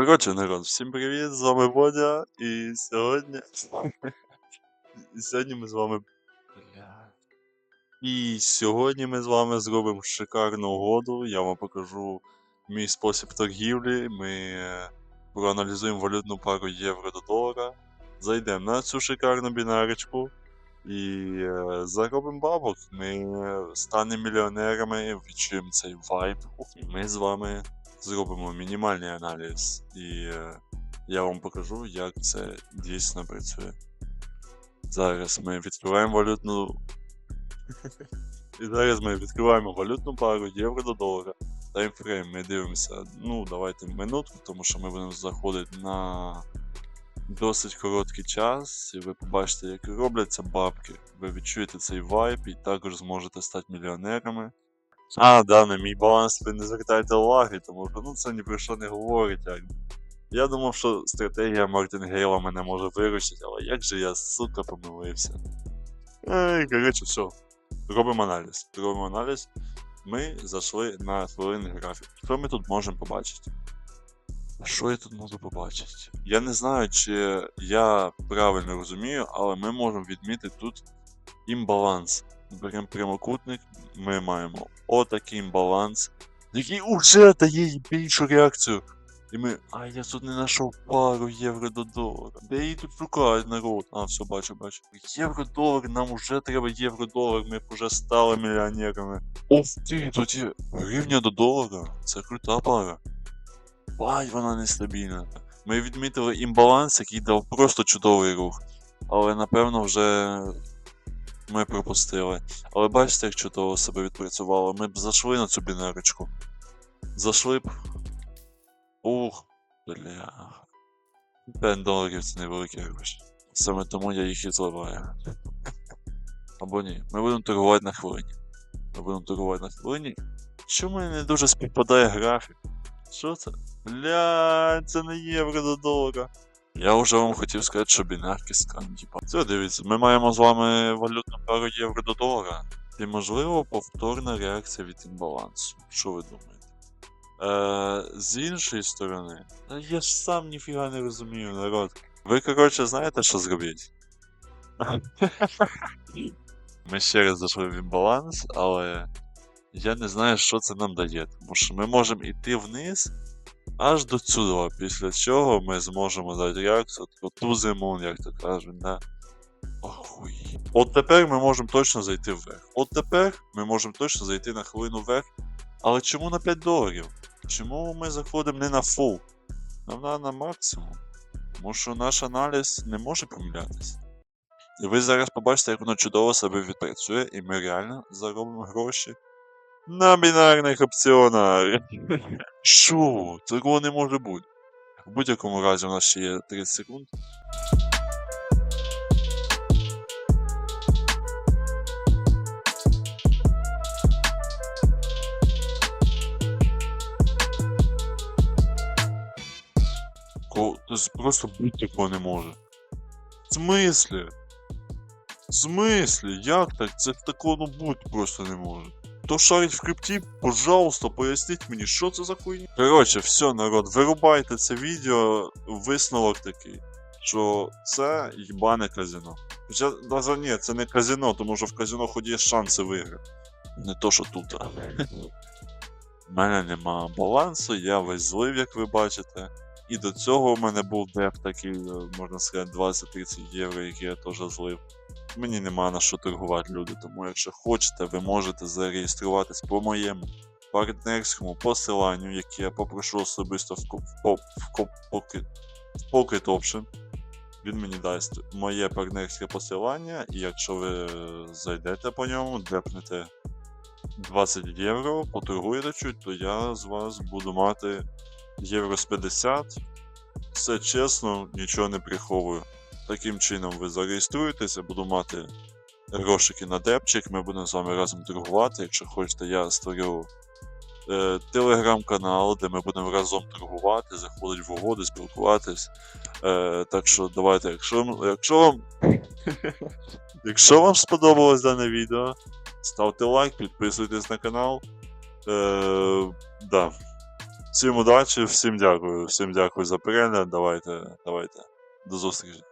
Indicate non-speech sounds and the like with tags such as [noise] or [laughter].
Коротше, народ, всім привіт, з вами Бодя, і сьогодні. [laughs] І сьогодні ми з вами. І сьогодні ми з вами зробимо шикарну угоду. Я вам покажу мій спосіб торгівлі. Ми е, проаналізуємо валютну пару євро до долара. Зайдемо на цю шикарну бінарочку і е, заробимо бабок. Ми е, станемо мільйонерами, відчуємо цей вайб. І ми з вами зробимо мінімальний аналіз, і е, я вам покажу, як це дійсно працює. Зараз ми відкриваємо валютну. [laughs] І зараз ми відкриваємо валютну пару євро до долара. Таймфрейм ми дивимося, ну, давайте минутку, тому що ми будемо заходити на досить короткий час, і ви побачите, як робляться бабки. Ви відчуєте цей вайб і також зможете стати мільйонерами. А, да, на мій баланс ви не звертайте уваги, тому що ну, це ні про що не говорить. Як. Я думав, що стратегія Мартінгейла мене може виручити, але як же я, сука, помилився. Ей, коротше, все. Робимо аналіз. Робимо аналіз. Ми зайшли на хвилинний графік. Що ми тут можемо побачити? Що я тут можу побачити? Я не знаю, чи я правильно розумію, але ми можемо відмітити тут імбаланс. Беремо прямокутник, ми маємо отакий імбаланс, який уже дає більшу реакцію. І ми. А я тут не знайшов пару євро до долара. Де її тут шукають народ? А, все, бачу, бачу. Євро-долар, нам вже треба євро-долар, ми б вже стали мільйонерами. Ух ти, тут є гривня до долара. Це крута пара. Бай, вона нестабільна. Ми відмітили імбаланс, який дав просто чудовий рух. Але напевно вже ми пропустили. Але бачите, як чудово себе відпрацювало. Ми б зайшли на цю бінарочку. Зайшли б. Ух, бля. 5 доларів це невеликі гроші. Саме тому я їх і зливаю. Або ні. Ми будемо торгувати на хвилині. Ми будемо торгувати на хвилині. Чому мені не дуже співпадає графік? Що це? Бля, це не євро до долара. Я вже вам хотів сказати, що бінарки скан, типа. Все, дивіться, ми маємо з вами валютну пару євро до долара. І можливо повторна реакція від імбалансу. Що ви думаєте? Е, з іншої сторони, я ж сам ніфіга не розумію, народ. Ви, коротше, знаєте, що зробіть? Ми ще раз зайшли в імбаланс, але я не знаю, що це нам дає. Тому що ми можемо йти вниз аж до цього, після чого ми зможемо дати реакцію, ту зиму, як то кажуть, да? Охуй. От тепер ми можемо точно зайти вверх. От тепер ми можемо точно зайти на хвилину вверх. Але чому на 5 доларів? Чому ми заходимо не на фул? Нам треба на максимум. Тому що наш аналіз не може помилятися. І ви зараз побачите, як воно чудово себе відпрацює, і ми реально заробимо гроші на бінарних опціонах. Що? Такого не може бути. В будь-якому разі у нас ще є 30 секунд. Просто бути такого не може. В смислі? В смислі? Як так? Це такого бути просто не може. Хто шарить в крипті, пожалуйста, поясніть мені, що це за хуйня. Коротше, все, народ, вирубайте це відео, висновок такий, що це їбане казино. Хоча навіть ні, це не казино, тому що в казино хоч є шанси виграти. Не то, що тут. [laughs] У мене нема балансу, я весь злив, як ви бачите. І до цього в мене був деп такий, е, можна сказати, 20-30 євро, який я теж злив. Мені нема на що торгувати люди, тому якщо хочете, ви можете зареєструватись по моєму партнерському посиланню, яке я попрошу особисто в Pocket Option. Він мені дасть моє партнерське посилання, і якщо ви зайдете по ньому, депнете 20 євро, поторгуєте чуть, то я з вас буду мати євро з 50. Все чесно, нічого не приховую. Таким чином ви зареєструєтеся, буду мати грошики на депчик, ми будемо з вами разом торгувати. Якщо хочете, я створю е, телеграм-канал, де ми будемо разом торгувати, заходити в угоди, спілкуватись. Е, так що давайте, якщо, вам- якщо вам. [laughs] якщо вам сподобалось дане відео, ставте лайк, підписуйтесь на канал. Е, да. Всім удачі, всім дякую, всім дякую за перегляд. Давайте, давайте. До зустрічі.